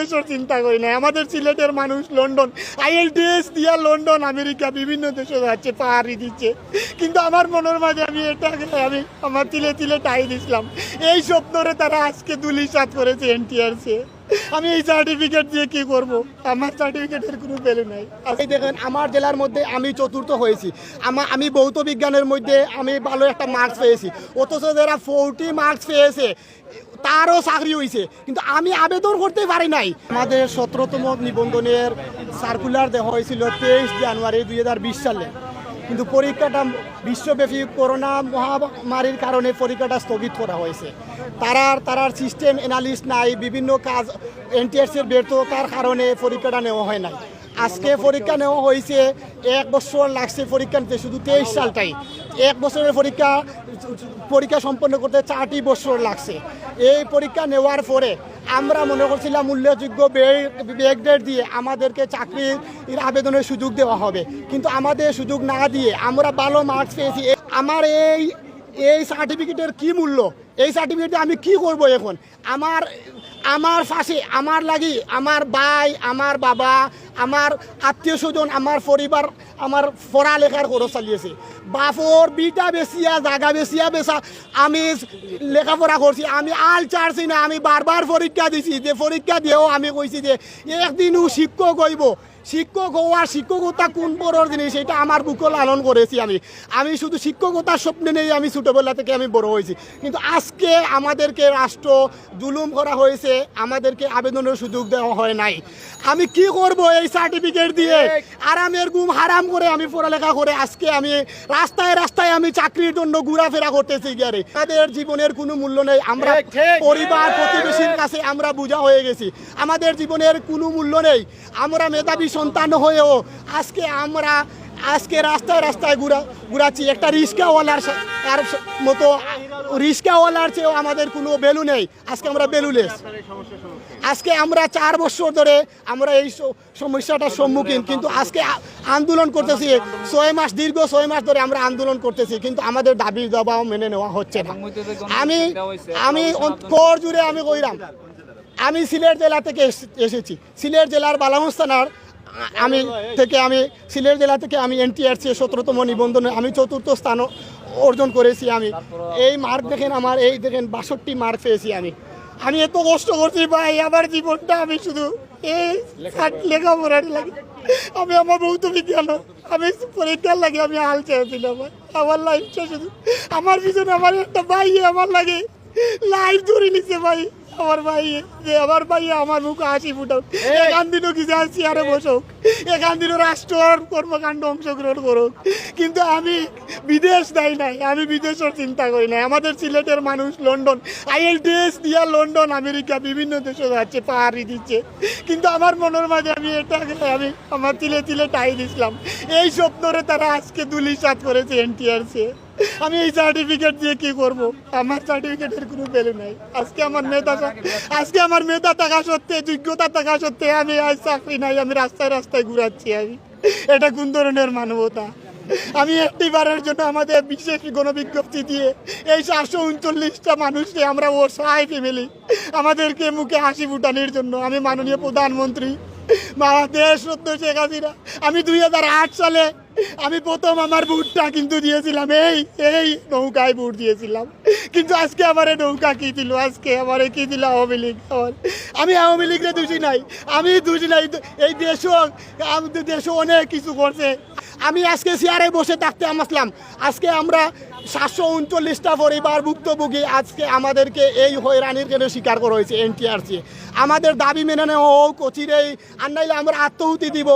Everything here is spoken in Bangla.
বিদেশের চিন্তা করি না। আমাদের সিলেটের মানুষ লন্ডন আইএলটিএস দিয়া লন্ডন, আমেরিকা, বিভিন্ন দেশে যাচ্ছে, পাহাড়ি দিচ্ছে। কিন্তু আমার মনের মাঝে আমি এটা আমি আমার তিলে তিলে টাই দিছিলাম। এই স্বপ্নরে তারা আজকে দুলিশাত করেছে এনটিআরসি। আমি এই সার্টিফিকেট দিয়ে কি করব? আমার সার্টিফিকেটের কোনো ভ্যালু নাই। এই দেখেন, আমার জেলার মধ্যে আমি চতুর্থ হয়েছি। আমা আমি ভৌত বিজ্ঞানের মধ্যে আমি ভালো একটা মার্কস পেয়েছি। অথচ যারা ফোরটি মার্কস পেয়েছে, তারও চাকরি হয়েছে কিন্তু আমি আবেদন করতে পারি নাই। আমাদের সতেরোতম নিবন্ধনের সার্কুলার দেওয়া হয়েছিল তেইশ জানুয়ারি দুই হাজার বিশ সালে। কিন্তু পরীক্ষাটা বিশ্বব্যাপী করোনা মহামারীর কারণে পরীক্ষাটা স্থগিত করা হয়েছে। তারার তারার সিস্টেম অ্যানালিস্ট নাই, বিভিন্ন কাজ এনটিএসের ব্যর্থতার কারণে পরীক্ষাটা নেওয়া হয় নাই। আজকে পরীক্ষা নেওয়া হয়েছে, এক বছর লাগছে পরীক্ষা নিতে, শুধু তেইশ সালটাই। এক বছরের পরীক্ষা পরীক্ষা সম্পন্ন করতে চারটি বছর লাগছে। এই পরীক্ষা নেওয়ার পরে আমরা মনে করছিলাম উল্লেখযোগ্য ব্যাগডেট দিয়ে আমাদেরকে চাকরির আবেদনের সুযোগ দেওয়া হবে। কিন্তু আমাদের সুযোগ না দিয়ে আমরা ভালো মার্কস পেয়েছি। আমার এই এই সার্টিফিকেটের কি মূল্য? এই সার্টিফিকেটে আমি কি করব এখন? আমার আমার পাশে আমার লাগি, আমার ভাই, আমার বাবা, আমার আত্মীয় স্বজন, আমার পরিবার, আমার পড়ালেখার খরচ চালিয়েছে বাপর বিটা বেচিয়া, জাগা বেচিয়া বেচা, আমি লেখাপড়া করছি আমি আল চারছি না, আমি বারবার পরীক্ষা দিছি, যে পরীক্ষা দিয়েও আমি কইছি যে একদিনও শিক্ষক হইব। শিক্ষক হওয়ার শিক্ষকতা কোন বড় জিনিস এটা আমার বুকে লালন করেছি আমি। আমি শুধু শিক্ষকতার স্বপ্নে নেই, আমি ছোটোবেলা থেকে আমি বড় হয়েছি কিন্তু আজকে আমাদেরকে রাষ্ট্র জুলুম করা হয়েছে আমাদেরকে আবেদনের সুযোগ দেওয়া হয় নাই। আমি কি করব এই সার্টিফিকেট দিয়ে? আরামের গুম হারাম করে আমি পড়ালেখা করে আজকে আমি রাস্তায় রাস্তায় আমি চাকরির জন্য ঘোরাফেরা করতেছি গিয়ারে। তাদের জীবনের কোনো মূল্য নেই। আমরা পরিবার প্রতিবেশীর কাছে আমরা বোঝা হয়ে গেছি। আমাদের জীবনের কোনো মূল্য নেই। আমরা মেধাবী সন্তান হয়েও আজকে আমরা আজকে রাস্তায় রাস্তায় ঘুরা ঘুরাচ্ছি। একটা রিক্সাওয়ালার সা- মতো রিক্সাওয়ালার চেয়েও আমাদের কোনো ভ্যালু নেই। আজকে আমরা ভ্যালুলেস আজকে আমরা চার বছর ধরে আমরা এই সমস্যাটার সম্মুখীন, কিন্তু আজকে আন্দোলন করতেছি। ছয় মাস, দীর্ঘ ছয় মাস ধরে আমরা আন্দোলন করতেছি, কিন্তু আমাদের দাবি দাবাও মেনে নেওয়া হচ্ছে না। আমি আমি কর জুড়ে আমি কইরাম। আমি সিলেট জেলা থেকে এস- এসেছি। সিলেট জেলার বালাগঞ্জ থানার আমি থেকে আমি সিলেট জেলা থেকে আমি এনটিআরসি সতেরোতম নিবন্ধনে আমি চতুর্থ স্থান অর্জন করেছি আমি। এই মার্ক দেখেন আমার এই দেখেন বাষট্টি মার্ক পেয়েছি আমি। আমি এত কষ্ট করছি ভাই আমার জীবনটা আমি শুধু এই লেখাপড়ার লাগে। আমি আমার ভৌত বিজ্ঞান আমি পরীক্ষার লাগে আমি হাল চেয়েছিলাম। আমার লাইফটা শুধু আমার পিছনে আমার একটা ভাই আমার লাগে। লাইফ ধরে নিছে ভাই আমার ভাই যে আমার ভাই আমার মুখে হাসি ফুটাও এখান দিনও কি যায় চেয়ারে বসুক এখান থেকে রাষ্ট্র কর্মকাণ্ড অংশগ্রহণ করুক। কিন্তু আমি বিদেশ দেয় নাই, আমি বিদেশের চিন্তা করি নাই। আমাদের সিলেটের মানুষ লন্ডন, আইএলটিএস দিয়া লন্ডন, আমেরিকা, বিভিন্ন দেশে যাচ্ছে, পাহাড়ি দিচ্ছে। কিন্তু আমার মনের মাঝে আমি এটাকে আমি আমার তিলে তিলে টাই দিছিলাম। এই স্বপ্নরে তারা আজকে দুলিশাত করেছে এনটিআরসি আমি এই সার্টিফিকেট দিয়ে কি করব? আমার সার্টিফিকেটের কোনো ভ্যালু নাই। আজকে আমার মেধা আজকে আমার মেধা থাকা সত্ত্বে, যোগ্যতা থাকা সত্ত্বে আমি আজ চাকরি নাই, আমি রাস্তায় রাস্তায় ঘুরাচ্ছি আমি। এটা কোন ধরনের মানবতা? আমি একটি বারের জন্য আমাদের বিশেষ গণবিজ্ঞপ্তি দিয়ে এই চারশো উনচল্লিশটা মানুষকে আমরা ওর সহায় ফ্যামিলি, আমাদেরকে মুখে হাসি ফুটানোর জন্য আমি মাননীয় প্রধানমন্ত্রী মা দেশ রত্ন শেখ হাসিনা, আমি দুই হাজার আট সালে আমি প্রথম আমার বুটটা কিন্তু দিয়েছিলাম, এই এই নৌকায় বুট দিয়েছিলাম। কিন্তু আজকে আমার নৌকা কি দিল? আজকে আমার কি দিল? আওয়ামী লীগ আমার আমি আওয়ামী লীগরে দোষী নাই, আমি দোষী নাই। এই দেশও আমাদের দেশও অনেক কিছু করছে। আমি আজকে চেয়ারে বসে থাকতে আসলাম। আজকে আমরা সাতশো উনচল্লিশটা পরিবার ভুক্তভোগী, আজকে আমাদেরকে এই হয়রানির কেন স্বীকার করা হয়েছে এনটিআরসি আমাদের দাবি মেনে নেওয়া হোক, অচিরেই। আর নাইলে আমরা আত্মহুতি দিব।